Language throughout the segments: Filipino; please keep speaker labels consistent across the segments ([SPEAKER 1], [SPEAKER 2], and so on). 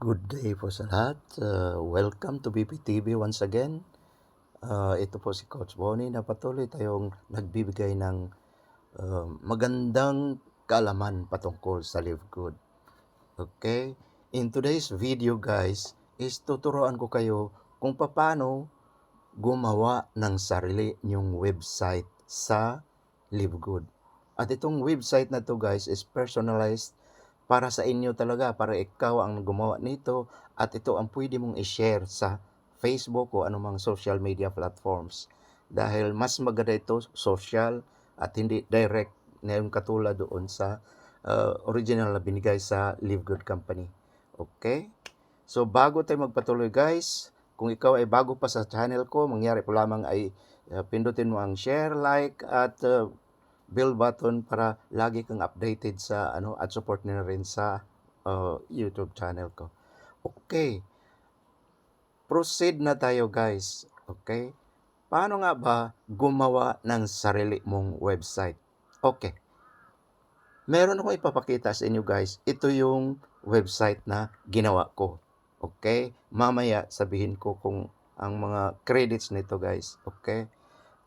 [SPEAKER 1] Good day po sa lahat. Uh, welcome to BPTV once again. Uh, ito po si Coach Bonnie na patuloy tayong nagbibigay ng uh, magandang kaalaman patungkol sa Live Good. Okay? In today's video guys, is tuturuan ko kayo kung paano gumawa ng sarili niyong website sa Live Good. At itong website na to guys is personalized para sa inyo talaga, para ikaw ang gumawa nito at ito ang pwede mong i-share sa Facebook o anumang social media platforms. Dahil mas maganda ito social at hindi direct na yung katulad doon sa uh, original na binigay sa Live Good Company. Okay? So bago tayo magpatuloy guys, kung ikaw ay bago pa sa channel ko, mangyari po lamang ay uh, pindutin mo ang share, like at uh, bell button para lagi kang updated sa ano at support na rin sa uh, YouTube channel ko. Okay. Proceed na tayo guys. Okay? Paano nga ba gumawa ng sarili mong website? Okay. Meron akong ipapakita sa inyo guys. Ito yung website na ginawa ko. Okay? Mamaya sabihin ko kung ang mga credits nito guys. Okay?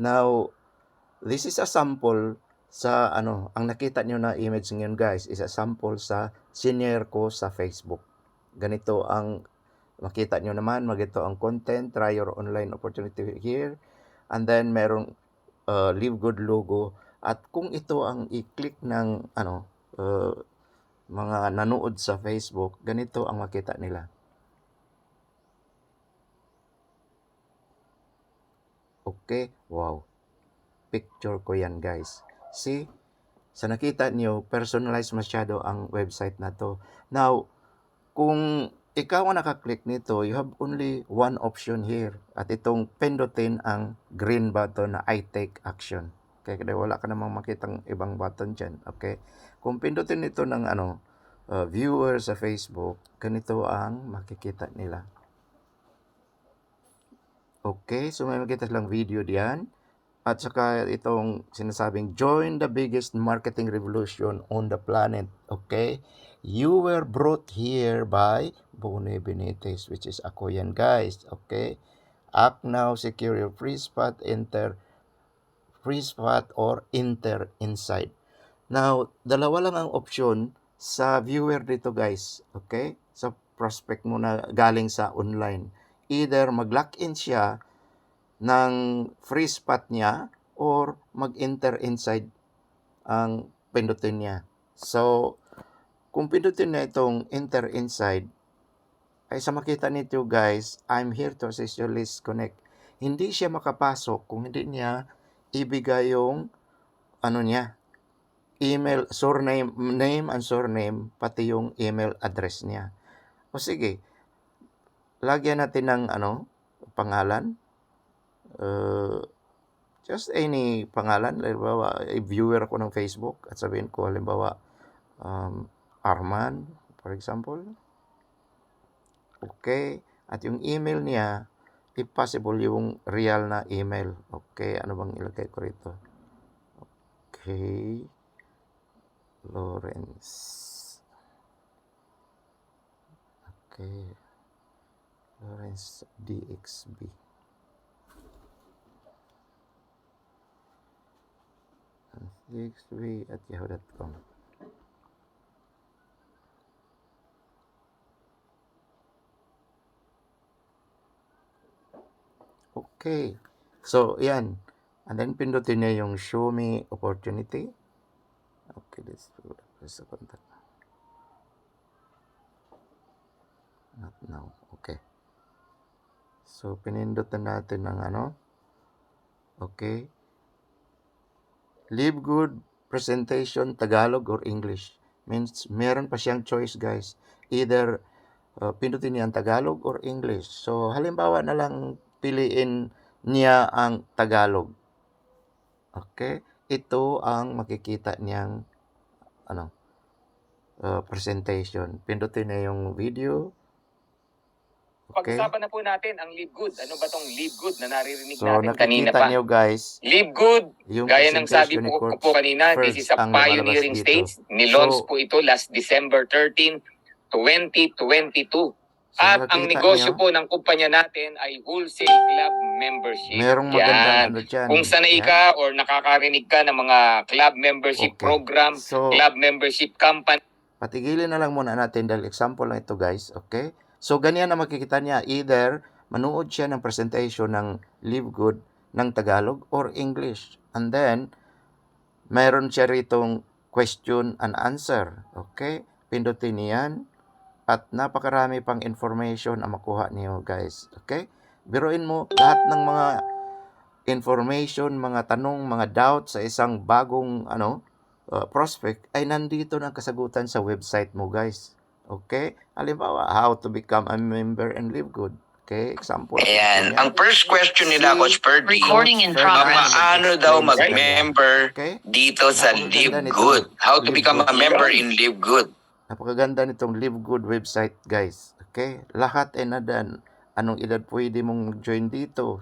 [SPEAKER 1] Now, this is a sample sa ano, ang nakita niyo na image ngayon guys is a sample sa senior ko sa Facebook. Ganito ang makita niyo naman, magito ang content, try your online opportunity here. And then merong uh, live good logo at kung ito ang i-click ng ano uh, mga nanood sa Facebook, ganito ang makita nila. Okay? Wow. Picture ko yan guys. See? Sa nakita niyo, personalized masyado ang website na to. Now, kung ikaw ang nakaklik nito, you have only one option here. At itong pindutin ang green button na I take action. Okay, kaya wala ka namang makitang ibang button dyan. Okay? Kung pindutin ito ng ano, uh, viewer sa Facebook, ganito ang makikita nila. Okay, so may makita silang video diyan. At saka itong sinasabing, join the biggest marketing revolution on the planet. Okay? You were brought here by Bone Benitez, which is ako yan guys. Okay? Act now, secure your free spot, enter free spot or enter inside. Now, dalawa lang ang option sa viewer dito guys. Okay? Sa prospect mo na galing sa online. Either mag-lock-in siya ng free spot niya or mag-enter inside ang pindutin niya. So, kung pindutin niya itong enter inside, ay sa makita nito guys, I'm here to assist you, list connect. Hindi siya makapasok kung hindi niya ibigay yung ano niya, email, surname, name and surname, pati yung email address niya. O sige, lagyan natin ng ano, pangalan, uh, just any pangalan, halimbawa, i-viewer ako ng Facebook at sabihin ko, halimbawa, um, Arman, for example. Okay. At yung email niya, if possible, yung real na email. Okay. Ano bang ilagay ko rito? Okay. Lawrence. Okay. Lawrence DXB. Yahoo.com. Okay. So, yan. And then, pindutin niya yung show me opportunity. Okay, let's press the contact. Not now. Okay. So, pinindutan natin ng ano. Okay. Live good presentation Tagalog or English. Means meron pa siyang choice guys. Either uh, pindutin niya ang Tagalog or English. So halimbawa na lang piliin niya ang Tagalog. Okay? Ito ang makikita niyang ano uh, presentation. Pindutin niya yung video. Okay?
[SPEAKER 2] Pag-usapan na po natin ang live good. Ano ba tong live good na naririnig
[SPEAKER 1] So
[SPEAKER 2] natin kanina pa?
[SPEAKER 1] niyo guys,
[SPEAKER 2] Live good,
[SPEAKER 1] yung
[SPEAKER 2] gaya ng sabi po, ko po kanina, this
[SPEAKER 1] Ferds
[SPEAKER 2] is a pioneering stage. Nilaunch
[SPEAKER 1] So-
[SPEAKER 2] po ito last December 13, 2022.
[SPEAKER 1] So,
[SPEAKER 2] At ang negosyo
[SPEAKER 1] niyo,
[SPEAKER 2] po ng kumpanya natin ay wholesale club membership.
[SPEAKER 1] merong magandang
[SPEAKER 2] Yan.
[SPEAKER 1] ano dyan.
[SPEAKER 2] Kung sanay
[SPEAKER 1] Yan.
[SPEAKER 2] ka or nakakarinig ka ng mga club membership
[SPEAKER 1] Okay.
[SPEAKER 2] program,
[SPEAKER 1] So,
[SPEAKER 2] club membership company,
[SPEAKER 1] patigilin na lang muna natin dahil example lang ito guys, okay? So, ganyan na makikita niya. Either manood siya ng presentation ng Live Good ng Tagalog or English. And then, mayroon siya ritong question and answer. Okay? Pindutin niyan. At napakarami pang information ang makuha niyo guys. Okay? Biruin mo lahat ng mga information, mga tanong, mga doubt sa isang bagong ano uh, prospect ay nandito ng kasagutan sa website mo guys. Okay? Halimbawa, how to become a member and live good. Okay? Example.
[SPEAKER 3] Ayan. Ang first question nila, Coach Perdy,
[SPEAKER 4] Recording in progress.
[SPEAKER 3] paano daw mag-member
[SPEAKER 1] Okay?
[SPEAKER 3] dito sa Live. Good? How to
[SPEAKER 1] Live
[SPEAKER 3] become a member in Live Good?
[SPEAKER 1] Napakaganda nitong Live Good website, guys. Okay? Lahat ay nadan. Anong edad pwede mong mag-join dito?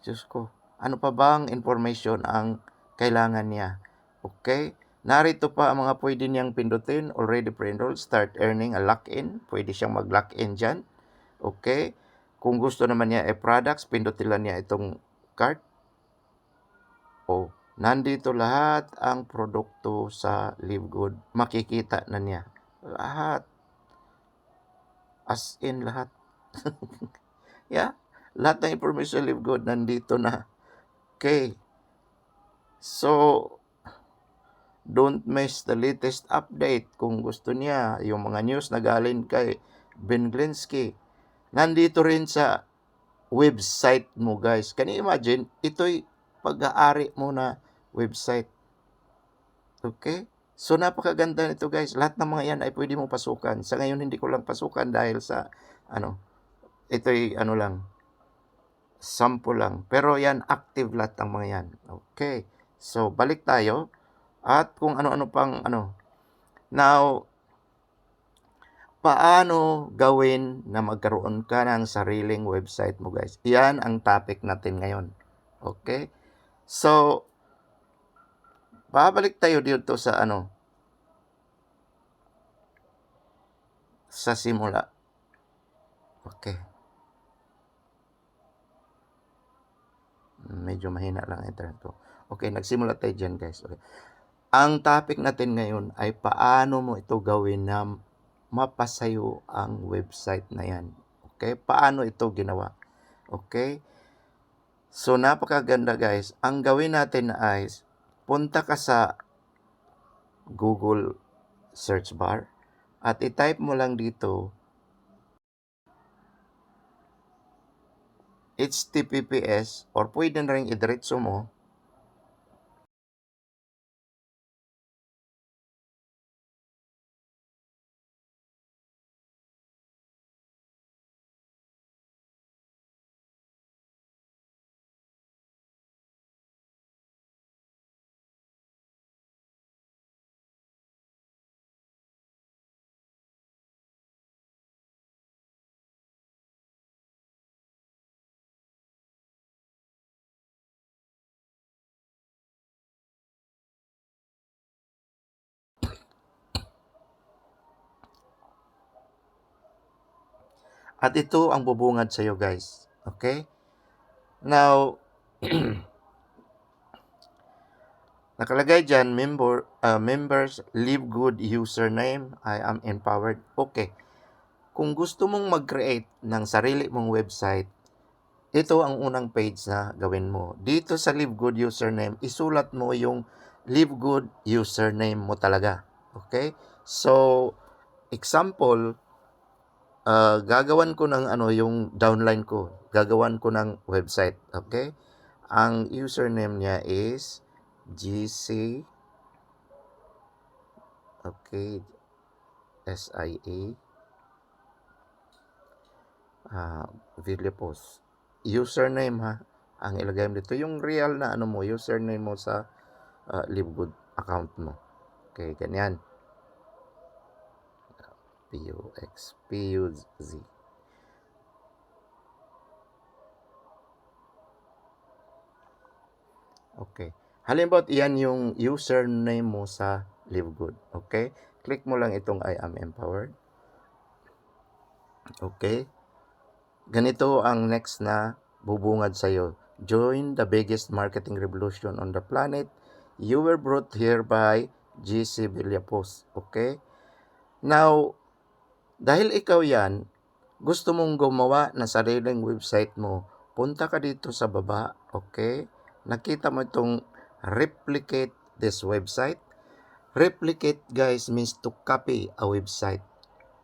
[SPEAKER 1] Diyos ko. Ano pa bang information ang kailangan niya? Okay? Narito pa ang mga pwede niyang pindutin. Already pre-enrolled. Start earning a lock-in. Pwede siyang mag-lock-in dyan. Okay? Kung gusto naman niya ay products, pindutin lang niya itong card. O, nandito lahat ang produkto sa Live Good. Makikita na niya. Lahat. As in lahat. yeah. Lahat ng information sa Live Good nandito na. Okay. So, don't miss the latest update kung gusto niya. Yung mga news na galing kay Ben Glinsky. Nandito rin sa website mo guys. Can you imagine? Ito'y pag-aari mo na website. Okay? So napakaganda nito guys. Lahat ng mga yan ay pwede mo pasukan. Sa ngayon hindi ko lang pasukan dahil sa ano, ito'y ano lang, sample lang. Pero yan, active lahat ng mga yan. Okay. So balik tayo. At kung ano-ano pang ano. Now, paano gawin na magkaroon ka ng sariling website mo guys? Yan ang topic natin ngayon. Okay? So, babalik tayo dito sa ano, sa simula. Okay. Medyo mahina lang ang internet ko. Okay, nagsimula tayo dyan guys. Okay. Ang topic natin ngayon ay paano mo ito gawin na mapasayo ang website na yan. Okay? Paano ito ginawa? Okay? So, napakaganda guys. Ang gawin natin ay punta ka sa Google search bar at i-type mo lang dito HTTPS or pwede na rin idiretso mo At ito ang bubungad sa iyo, guys. Okay? Now, nakalagay dyan, member, uh, members, live good username, I am empowered. Okay. Kung gusto mong mag-create ng sarili mong website, ito ang unang page na gawin mo. Dito sa Live Good username, isulat mo yung Live Good username mo talaga. Okay? So, example, uh, gagawan ko ng ano yung downline ko. Gagawan ko ng website, okay? Ang username niya is GC Okay. SIA uh, Villapos. Username ha. Ang ilagay mo dito yung real na ano mo, username mo sa uh, LiveGood account mo. Okay, ganyan. P-U-X, P-U-Z. Okay. Halimbawa, iyan yung username mo sa LiveGood. Okay? Click mo lang itong I am empowered. Okay? Ganito ang next na bubungad sa'yo. Join the biggest marketing revolution on the planet. You were brought here by GC Villapos. Okay? Now, dahil ikaw yan, gusto mong gumawa ng sariling website mo, punta ka dito sa baba, okay? Nakita mo itong replicate this website. Replicate, guys, means to copy a website.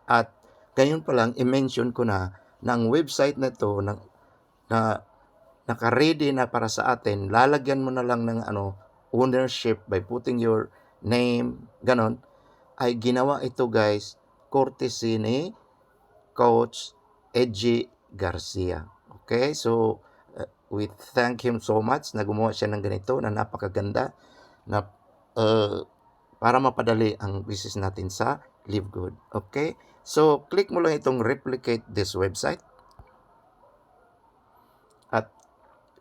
[SPEAKER 1] At ngayon pa lang, i-mention ko na na website na to na, na naka-ready na para sa atin, lalagyan mo na lang ng ano, ownership by putting your name, ganon, ay ginawa ito guys, courtesy ni Coach Edgy Garcia. Okay, so uh, we thank him so much na gumawa siya ng ganito na napakaganda na uh, para mapadali ang business natin sa Live Good. Okay? So, click mo lang itong replicate this website at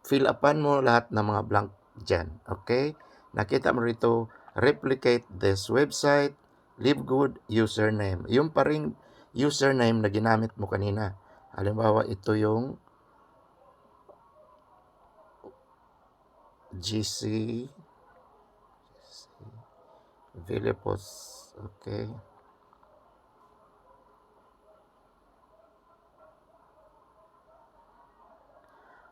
[SPEAKER 1] fill upan mo lahat ng mga blank dyan. Okay? Nakita mo rito, replicate this website, Live Good username. Yung pa ring username na ginamit mo kanina. Halimbawa, ito yung GC Villepos. Okay.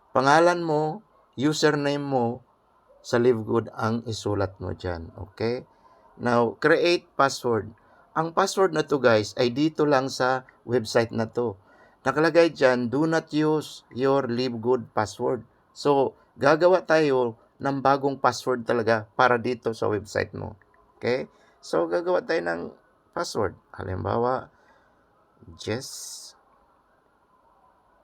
[SPEAKER 1] Pangalan mo, username mo sa LiveGood ang isulat mo dyan. Okay? Now, create password. Ang password na to guys ay dito lang sa website na to. Nakalagay dyan, do not use your LiveGood password. So, gagawa tayo ng bagong password talaga para dito sa website mo. Okay? So, gagawa tayo ng password. Halimbawa, Jess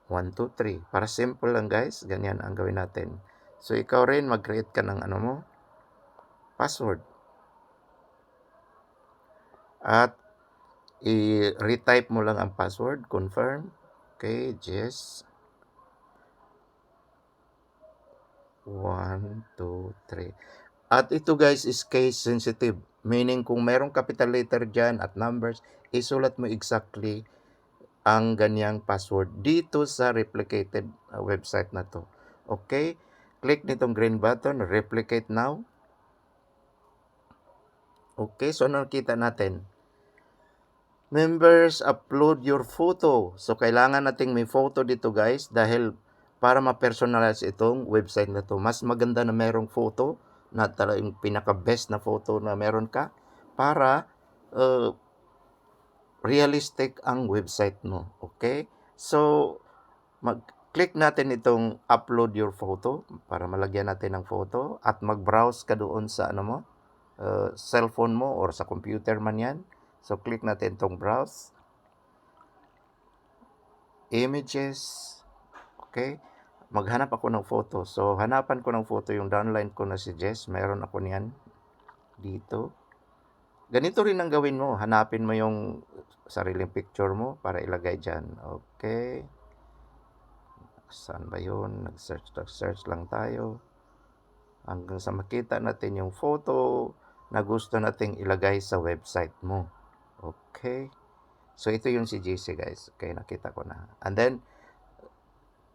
[SPEAKER 1] 1, 2, 3. Para simple lang guys, ganyan ang gawin natin. So, ikaw rin mag-create ka ng ano mo, password. At i-retype mo lang ang password, confirm. Okay, Jess 1, 2, 3. At ito guys is case sensitive. Meaning kung merong capital letter dyan at numbers, isulat mo exactly ang ganyang password dito sa replicated uh, website na to. Okay? Click nitong green button, replicate now. Okay, so nakita natin? Members, upload your photo. So, kailangan nating may photo dito guys dahil para ma-personalize itong website na to. Mas maganda na merong photo na talagang pinaka-best na photo na meron ka para uh, realistic ang website mo. Okay? So, mag-click natin itong upload your photo para malagyan natin ng photo at mag-browse ka doon sa ano mo, uh, cellphone mo or sa computer man yan. So, click natin itong browse. Images. Okay? Maghanap ako ng photo. So, hanapan ko ng photo yung downline ko na si Jess. Meron ako niyan dito. Ganito rin ang gawin mo. Hanapin mo yung sariling picture mo para ilagay dyan. Okay. Saan ba yun? Nag-search, nag-search lang tayo. Hanggang sa makita natin yung photo na gusto nating ilagay sa website mo. Okay. So, ito yung si JC guys. Okay, nakita ko na. And then,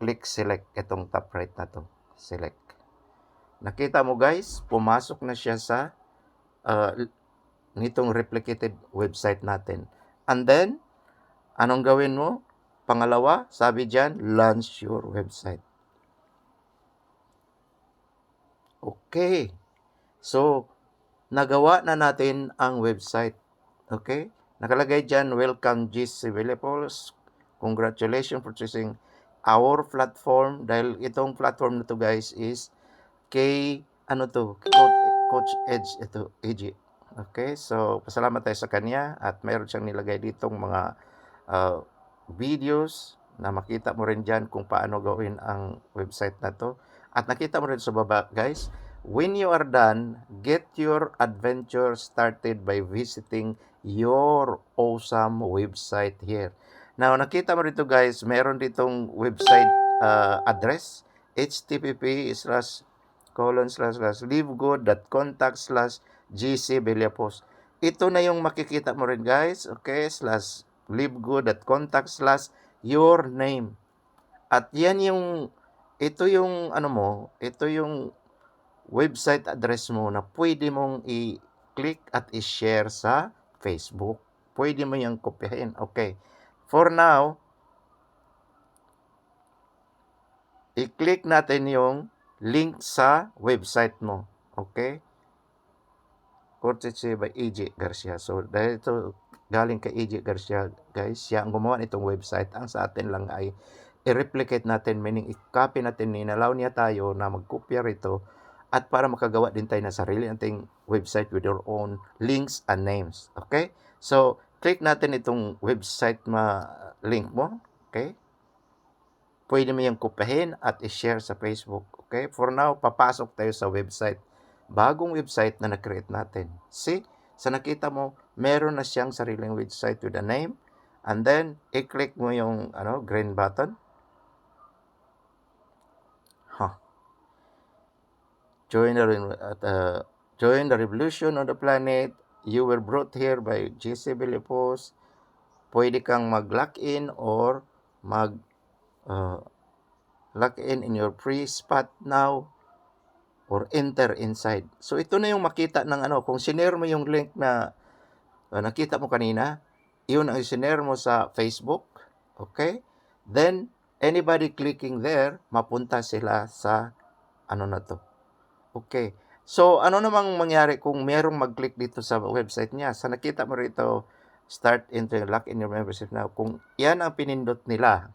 [SPEAKER 1] click select itong top right na to. Select. Nakita mo guys, pumasok na siya sa uh, nitong replicated website natin. And then, anong gawin mo? Pangalawa, sabi dyan, launch your website. Okay. So, nagawa na natin ang website. Okay? Nakalagay dyan, welcome GC Villepos. Congratulations for choosing our platform. Dahil itong platform na to guys is kay, ano to, Coach, Edge, ito, AG. Okay, so pasalamat tayo sa kanya at mayroon siyang nilagay ditong mga uh, videos na makita mo rin dyan kung paano gawin ang website na to. At nakita mo rin sa baba guys, when you are done, get your adventure started by visiting your awesome website here. Now, nakita mo rito guys, meron ditong website uh, address, http slash colon slash slash livegood.contact slash GC Villapos. Ito na yung makikita mo rin guys, okay, slash livegood.contact slash your name. At yan yung, ito yung ano mo, ito yung website address mo na pwede mong i-click at i-share sa Facebook. Pwede mo yung kopyahin. Okay. For now, i-click natin yung link sa website mo. Okay? Courtesy by AJ Garcia. So, dahil ito galing kay AJ Garcia, guys, siya ang gumawa nitong website. Ang sa atin lang ay i-replicate natin, meaning i-copy natin, ninalaw niya tayo na magkopya rito at para makagawa din tayo ng sarili nating website with your own links and names. Okay? So, click natin itong website ma link mo. Okay? Pwede mo yung kopyahin at i-share sa Facebook. Okay? For now, papasok tayo sa website. Bagong website na na-create natin. See? Sa nakita mo, meron na siyang sariling website with a name. And then, i-click mo yung ano, green button. Join the, at, uh, join the revolution on the planet. You were brought here by JC Bilipos. Pwede kang mag-lock in or mag uh, lock in in your free spot now or enter inside. So ito na yung makita ng ano, kung sinare mo yung link na uh, nakita mo kanina, yun ang sinare mo sa Facebook, okay? Then anybody clicking there, mapunta sila sa ano na to. Okay. So ano namang mangyari kung merong mag-click dito sa website niya? Sa nakita mo rito, start entering lock in your membership now. Kung yan ang pinindot nila,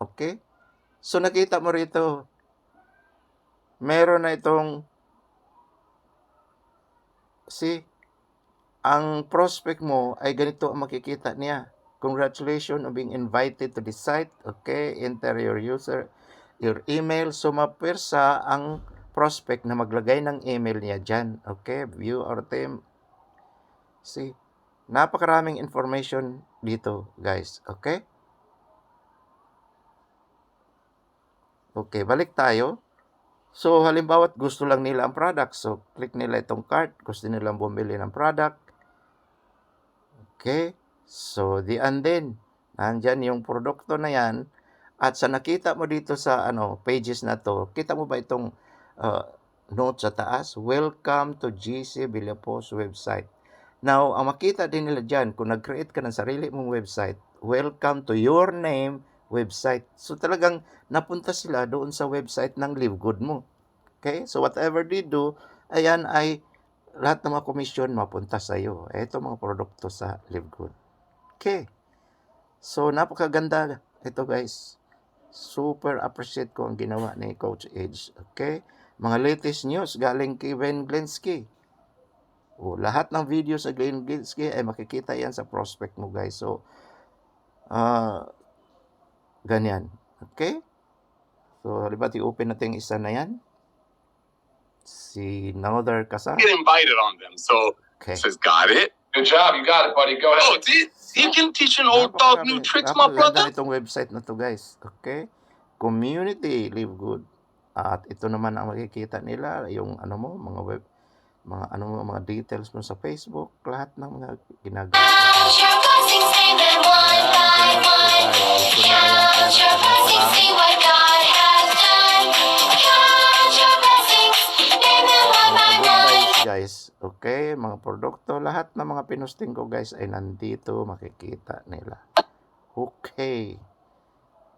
[SPEAKER 1] Okay? So nakita mo rito, meron na itong see, ang prospect mo ay ganito ang makikita niya. Congratulations on being invited to the site. Okay, enter your user, your email. So mapwersa ang prospect na maglagay ng email niya dyan. Okay, view our team. See, napakaraming information dito, guys. Okay? Okay, balik tayo. So, halimbawa, gusto lang nila ang product. So, click nila itong cart. Gusto nilang bumili ng product. Okay. So, the and then, nandyan yung produkto na yan. At sa nakita mo dito sa ano pages na to, kita mo ba itong uh, note sa taas? Welcome to GC Villapos website. Now, ang makita din nila dyan, kung nag-create ka ng sarili mong website, welcome to your name website. So talagang napunta sila doon sa website ng Live Good mo. Okay? So whatever they do, ayan ay lahat ng mga commission mapunta sa iyo. Ito mga produkto sa Live Good. Okay. So napakaganda ito guys. Super appreciate ko ang ginawa ni Coach Edge. Okay? Mga latest news galing kay Ben Glinsky. O, lahat ng video sa Glenn Glinsky ay makikita yan sa prospect mo guys. So, ah Ganyan. Okay? So, halimbawa, i-open natin isa na yan. Si Nother Kasa.
[SPEAKER 4] get invited on them. So
[SPEAKER 1] Okay.
[SPEAKER 4] says, got it.
[SPEAKER 2] Good job, you got it, buddy. Go
[SPEAKER 4] Oh,
[SPEAKER 2] ahead.
[SPEAKER 4] did, you can teach an old dog new tricks, my brother.
[SPEAKER 1] nitong website na to guys. Okay? Community Live Good. At ito naman ang makikita nila, yung ano mo, mga web, mga ano mo, mga details mo sa Facebook, lahat ng mga ginagawa. Okay? Mga produkto, lahat ng mga pinusting ko guys ay nandito makikita nila. Okay.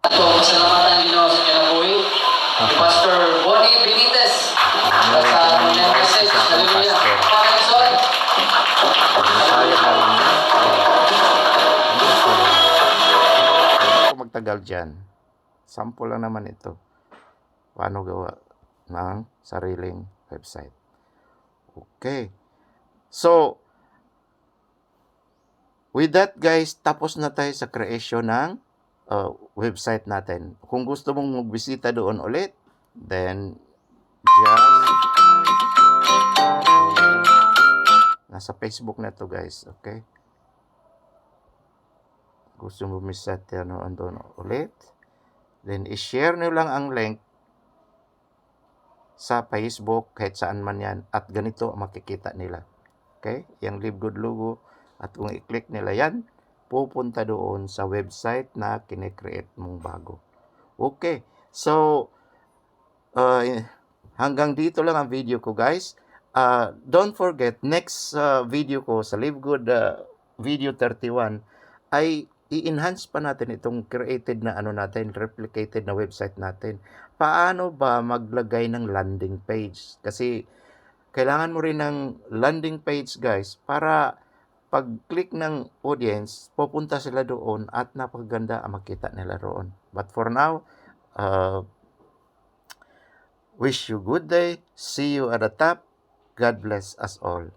[SPEAKER 5] So, pasalamatan Ginoo sa ni Pastor Bonnie Benitez. At sa kanyang message, hallelujah. Paano Son?
[SPEAKER 1] Masaya na lang yan. Hindi ako magtagal dyan. Sample lang naman ito. Paano gawa ng sariling website. Okay. So, with that guys, tapos na tayo sa creation ng uh, website natin. Kung gusto mong magbisita doon ulit, then just nasa Facebook na to guys, okay? Gusto mo misat ano andun ulit. Then i-share nyo lang ang link sa Facebook kahit saan man yan at ganito makikita nila. Okay? Yung Live Good logo At kung i-click nila yan, pupunta doon sa website na kinecreate mong bago. Okay. So, uh, hanggang dito lang ang video ko guys. Uh, don't forget, next uh, video ko sa Live Good uh, video 31 ay i-enhance pa natin itong created na ano natin, replicated na website natin. Paano ba maglagay ng landing page? Kasi kailangan mo rin ng landing page guys para pag-click ng audience, pupunta sila doon at napakaganda ang makita nila roon. But for now, uh, wish you good day. See you at the top. God bless us all.